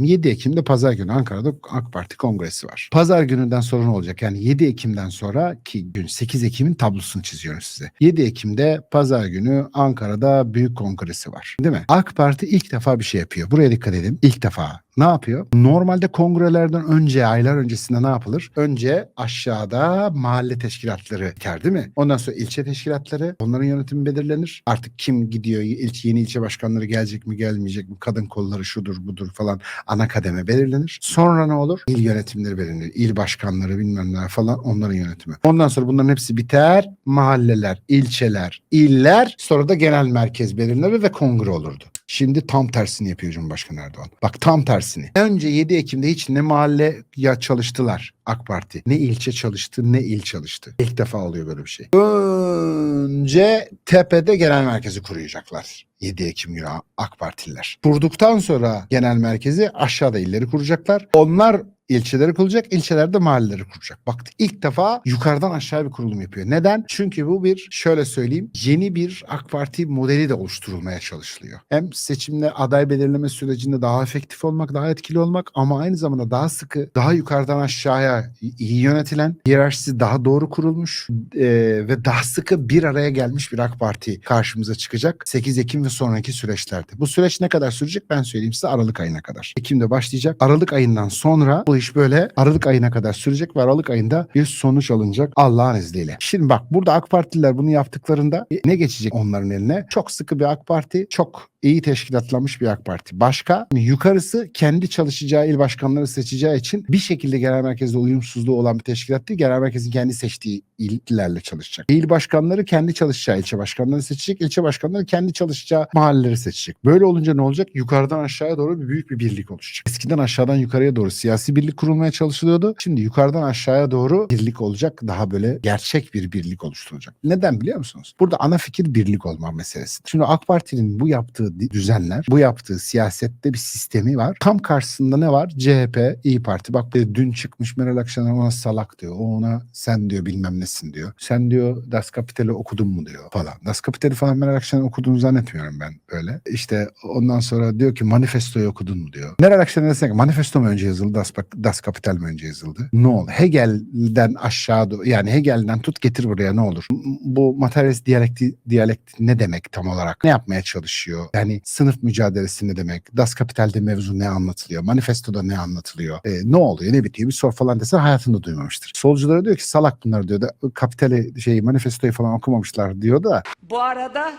söyleyeyim. 7 Ekim'de pazar günü Ankara'da AK Parti kongresi var. Pazar gününden sonra olacak? Yani 7 Ekim'den sonra ki gün 8 Ekim'in tablosunu çiziyorum size. 7 Ekim'de pazar günü Ankara'da büyük kongresi var. Değil mi? AK Parti ilk defa bir şey yapıyor. Buraya dikkat edin. İlk defa ne yapıyor? Normalde kongrelerden önce, aylar öncesinde ne yapılır? Önce aşağıda mahalle teşkilatları biter değil mi? Ondan sonra ilçe teşkilatları, onların yönetimi belirlenir. Artık kim gidiyor, ilçe, yeni ilçe başkanları gelecek mi, gelmeyecek mi, kadın kolları şudur budur falan ana kademe belirlenir. Sonra ne olur? İl yönetimleri belirlenir. İl başkanları bilmem neler falan onların yönetimi. Ondan sonra bunların hepsi biter. Mahalleler, ilçeler, iller sonra da genel merkez belirlenir ve kongre olurdu. Şimdi tam tersini yapıyor Cumhurbaşkanı Erdoğan. Bak tam tersini. Önce 7 Ekim'de hiç ne mahalle ya çalıştılar AK Parti. Ne ilçe çalıştı ne il çalıştı. İlk defa oluyor böyle bir şey. Önce tepede genel merkezi kuracaklar. 7 Ekim günü AK Partililer. Kurduktan sonra genel merkezi aşağıda illeri kuracaklar. Onlar ilçeleri kuracak, ilçelerde mahalleleri kuracak. Bak ilk defa yukarıdan aşağı bir kurulum yapıyor. Neden? Çünkü bu bir şöyle söyleyeyim yeni bir AK Parti modeli de oluşturulmaya çalışılıyor. Hem seçimle aday belirleme sürecinde daha efektif olmak, daha etkili olmak ama aynı zamanda daha sıkı, daha yukarıdan aşağıya iyi yönetilen, hiyerarşisi daha doğru kurulmuş e, ve daha sıkı bir araya gelmiş bir AK Parti karşımıza çıkacak 8 Ekim ve sonraki süreçlerde. Bu süreç ne kadar sürecek ben söyleyeyim size Aralık ayına kadar. Ekim'de başlayacak. Aralık ayından sonra bu iş böyle Aralık ayına kadar sürecek ve Aralık ayında bir sonuç alınacak Allah'ın izniyle. Şimdi bak burada AK Partililer bunu yaptıklarında ne geçecek onların eline? Çok sıkı bir AK Parti, çok iyi teşkilatlanmış bir AK Parti. Başka yukarısı kendi çalışacağı il başkanları seçeceği için bir şekilde genel merkezde uyumsuzluğu olan bir teşkilat değil. Genel merkezin kendi seçtiği illerle çalışacak. İl başkanları kendi çalışacağı ilçe başkanları seçecek. ilçe başkanları kendi çalışacağı mahalleleri seçecek. Böyle olunca ne olacak? Yukarıdan aşağıya doğru bir büyük bir birlik oluşacak. Eskiden aşağıdan yukarıya doğru siyasi birlik kurulmaya çalışılıyordu. Şimdi yukarıdan aşağıya doğru birlik olacak. Daha böyle gerçek bir birlik oluşturulacak. Neden biliyor musunuz? Burada ana fikir birlik olma meselesi. Şimdi AK Parti'nin bu yaptığı düzenler, bu yaptığı siyasette bir sistemi var. Tam karşısında ne var? CHP, İyi Parti. Bak dün çıkmış Meral Akşener ona salak diyor. O ona sen diyor bilmem nesin diyor. Sen diyor Das Kapital'i okudun mu diyor falan. Das Kapital'i falan Meral Akşener okuduğunu zannetmiyorum ben öyle. İşte ondan sonra diyor ki manifestoyu okudun mu diyor. Meral Akşener desene ki manifesto mu önce yazıldı Das, Das Kapital mi önce yazıldı? Ne oldu? Hegel'den aşağı yani Hegel'den tut getir buraya ne olur? Bu materyalist diyalekti, diyalekti ne demek tam olarak? Ne yapmaya çalışıyor? Yani sınıf mücadelesi ne demek? Das Kapital'de mevzu ne anlatılıyor? Manifestoda ne anlatılıyor? E, ne oluyor? Ne bitiyor? Bir sor falan dese hayatında duymamıştır. Solculara diyor ki salak bunlar diyor da kapitali şey manifestoyu falan okumamışlar diyor da Bu arada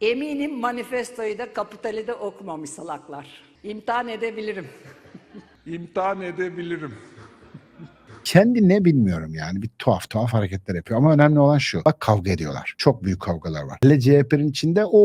eminim manifestoyu da kapitali de okumamış salaklar. İmtihan edebilirim. imtihan edebilirim. Kendi ne bilmiyorum yani. Bir tuhaf tuhaf hareketler yapıyor. Ama önemli olan şu. Bak kavga ediyorlar. Çok büyük kavgalar var. Hele CHP'nin içinde o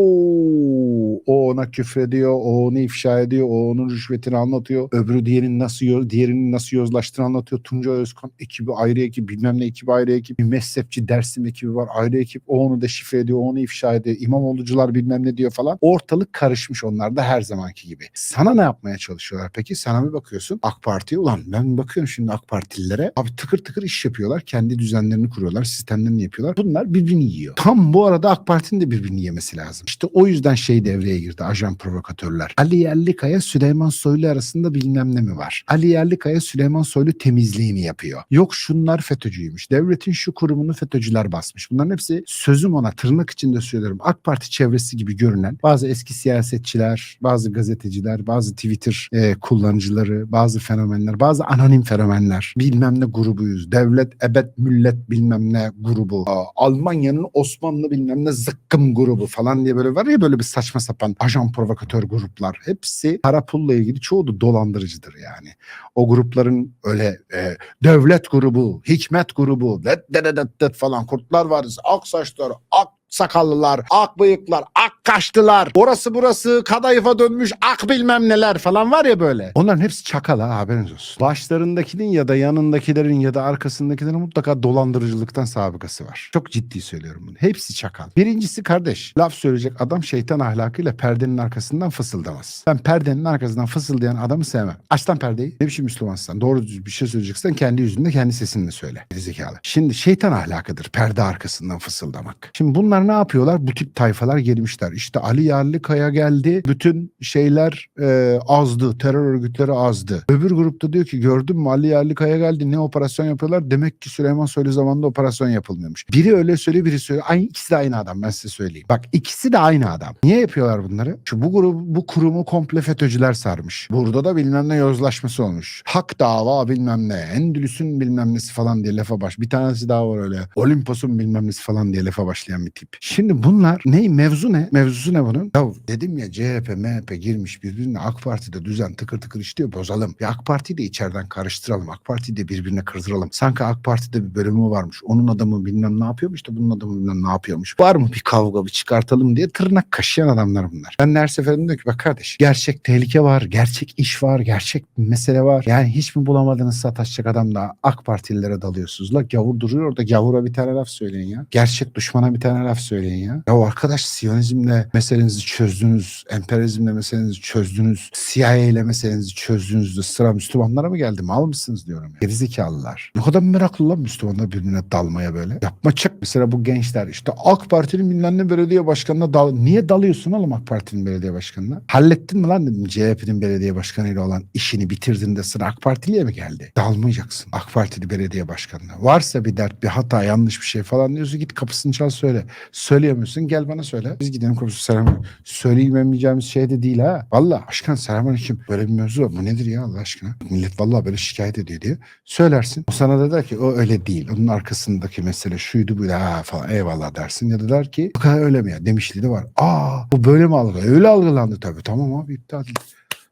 o ona küfrediyor o onu ifşa ediyor o onun rüşvetini anlatıyor. Öbürü diğerinin nasıl diğerinin nasıl yozlaştığını anlatıyor. Tunca Özkan ekibi ayrı ekip bilmem ne ekibi ayrı ekip. Bir mezhepçi Dersim ekibi var ayrı ekip. O onu deşifre ediyor o onu ifşa ediyor. İmamoğlucular bilmem ne diyor falan. Ortalık karışmış onlar da her zamanki gibi. Sana ne yapmaya çalışıyorlar peki? Sana bir bakıyorsun? AK Parti'ye ulan ben bakıyorum şimdi AK Partililere abi tıkır tıkır iş yapıyorlar. Kendi düzenlerini kuruyorlar sistemlerini yapıyorlar. Bunlar birbirini yiyor. Tam bu arada AK Parti'nin de birbirini yemesi lazım. İşte o yüzden şey devreye girdi ajan provokatörler. Ali Yerlikaya Süleyman Soylu arasında bilmem ne mi var? Ali Yerlikaya Süleyman Soylu temizliğini yapıyor. Yok şunlar FETÖ'cüymüş devletin şu kurumunu FETÖ'cüler basmış. Bunların hepsi sözüm ona tırnak içinde söylüyorum. AK Parti çevresi gibi görünen bazı eski siyasetçiler bazı gazeteciler bazı Twitter e, kullanıcıları bazı fenomenler bazı anonim fenomenler bilmem ne grubuyuz? Devlet ebed millet bilmem ne grubu. Almanya'nın Osmanlı bilmem ne zıkkım grubu falan diye böyle var ya böyle bir saçma sapan ajan provokatör gruplar. Hepsi para pulla ilgili çoğu da dolandırıcıdır yani. O grupların öyle e, devlet grubu, hikmet grubu, det, det, det, det falan kurtlar varız, ak saçlar, ak sakallılar, ak bıyıklar, ak kaşlılar, orası burası kadayıfa dönmüş ak bilmem neler falan var ya böyle. Onların hepsi çakal ha haberiniz olsun. Başlarındakinin ya da yanındakilerin ya da arkasındakilerin mutlaka dolandırıcılıktan sabıkası var. Çok ciddi söylüyorum bunu. Hepsi çakal. Birincisi kardeş, laf söyleyecek adam şeytan ahlakıyla perdenin arkasından fısıldamaz. Ben perdenin arkasından fısıldayan adamı sevmem. Aç lan perdeyi. Ne biçim Müslümansın? Doğru bir şey söyleyeceksen kendi yüzünde kendi sesinle söyle. Zekalı. Şimdi şeytan ahlakıdır perde arkasından fısıldamak. Şimdi bunlar ne yapıyorlar? Bu tip tayfalar gelmişler. Yapıyorlar. İşte Ali Yerlikaya geldi. Bütün şeyler e, azdı. Terör örgütleri azdı. Öbür grupta diyor ki gördün mü Ali Yerlikaya geldi. Ne operasyon yapıyorlar? Demek ki Süleyman Soylu zamanında operasyon yapılmıyormuş. Biri öyle söylüyor biri söylüyor. Aynı ikisi de aynı adam ben size söyleyeyim. Bak ikisi de aynı adam. Niye yapıyorlar bunları? Şu bu grubu bu kurumu komple FETÖ'cüler sarmış. Burada da bilmem ne yozlaşması olmuş. Hak dava bilmem ne. Endülüs'ün bilmem nesi falan diye lafa baş. Bir tanesi daha var öyle. Olimpos'un bilmem nesi falan diye lafa başlayan bir tip. Şimdi bunlar ne? Mevzu ne? Mevzusu ne bunun? Ya dedim ya CHP, MHP girmiş birbirine AK Parti'de düzen tıkır tıkır işliyor bozalım. Ya AK Parti'yi de içeriden karıştıralım. AK Parti'yi de birbirine kırdıralım. Sanki AK Parti'de bir bölümü varmış. Onun adamı bilmem ne yapıyormuş da bunun adamı bilmem ne yapıyormuş. Var mı bir kavga bir çıkartalım diye tırnak kaşıyan adamlar bunlar. Ben her seferinde diyor ki bak kardeş gerçek tehlike var, gerçek iş var, gerçek mesele var. Yani hiç mi bulamadınız sataşacak adam da AK Partililere dalıyorsunuz la. Gavur duruyor orada gavura bir tane laf söyleyin ya. Gerçek düşmana bir tane laf söyleyin ya. Ya arkadaş Siyonizmle meselenizi çözdünüz. Emperyalizmle meselenizi çözdünüz. CIA ile meselenizi çözdünüz de sıra Müslümanlara mı geldi? Mal mısınız diyorum. Gerizekalılar. Ne kadar meraklı lan Müslümanlar birbirine dalmaya böyle. Yapma çık. Mesela bu gençler işte AK Parti'nin bilmem ne belediye başkanına dal. Niye dalıyorsun oğlum AK Parti'nin belediye başkanına? Hallettin mi lan dedim CHP'nin belediye başkanıyla olan işini bitirdin de sıra AK Partili'ye mi geldi? Dalmayacaksın AK Partili belediye başkanına. Varsa bir dert, bir hata, yanlış bir şey falan diyorsun git kapısını çal söyle. Söyleyemiyorsun gel bana söyle. Biz gidelim kapısı selam. Söyleyemeyeceğimiz şey de değil ha. Valla aşkına selamünaleyküm. Böyle bir mevzu var. Bu nedir ya Allah aşkına? Millet vallahi böyle şikayet ediyor diye. Söylersin. O sana da der ki o öyle değil. Onun arkasındaki mesele şuydu bu ha falan eyvallah dersin. Ya da der ki bu kadar öyle mi ya? Demişliği de var. Aa bu böyle mi algılandı? Öyle algılandı tabii. Tamam abi iptal.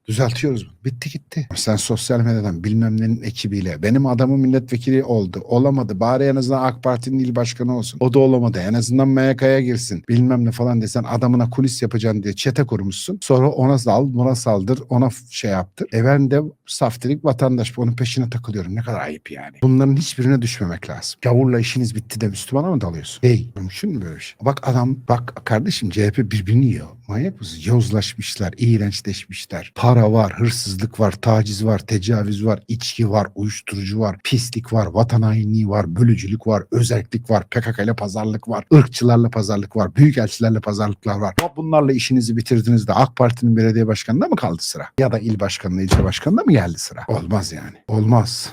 Düzeltiyoruz bunu. Bitti gitti. Sen sosyal medyadan bilmem nenin ekibiyle benim adamım milletvekili oldu. Olamadı. Bari en azından AK Parti'nin il başkanı olsun. O da olamadı. En azından MYK'ya girsin. Bilmem ne falan desen adamına kulis yapacaksın diye çete kurmuşsun. Sonra ona sal, buna saldır, ona şey yaptır. E ben de saftirik vatandaş onun peşine takılıyorum. Ne kadar ayıp yani. Bunların hiçbirine düşmemek lazım. Gavurla işiniz bitti de Müslümana mı dalıyorsun? Değil. Mümkün mü böyle şey? Bak adam bak kardeşim CHP birbirini yiyor. Manyak mısın? Yozlaşmışlar, iğrençleşmişler. Para var, hırsızlık var, taciz var, tecavüz var, içki var, uyuşturucu var, pislik var, vatan hainliği var, bölücülük var, özellik var, PKK ile pazarlık var, ırkçılarla pazarlık var, büyükelçilerle pazarlıklar var. Ya bunlarla işinizi bitirdiniz de AK Parti'nin belediye başkanına mı kaldı sıra? Ya da il başkanına, ilçe başkanına mı geldi sıra? Olmaz yani. Olmaz.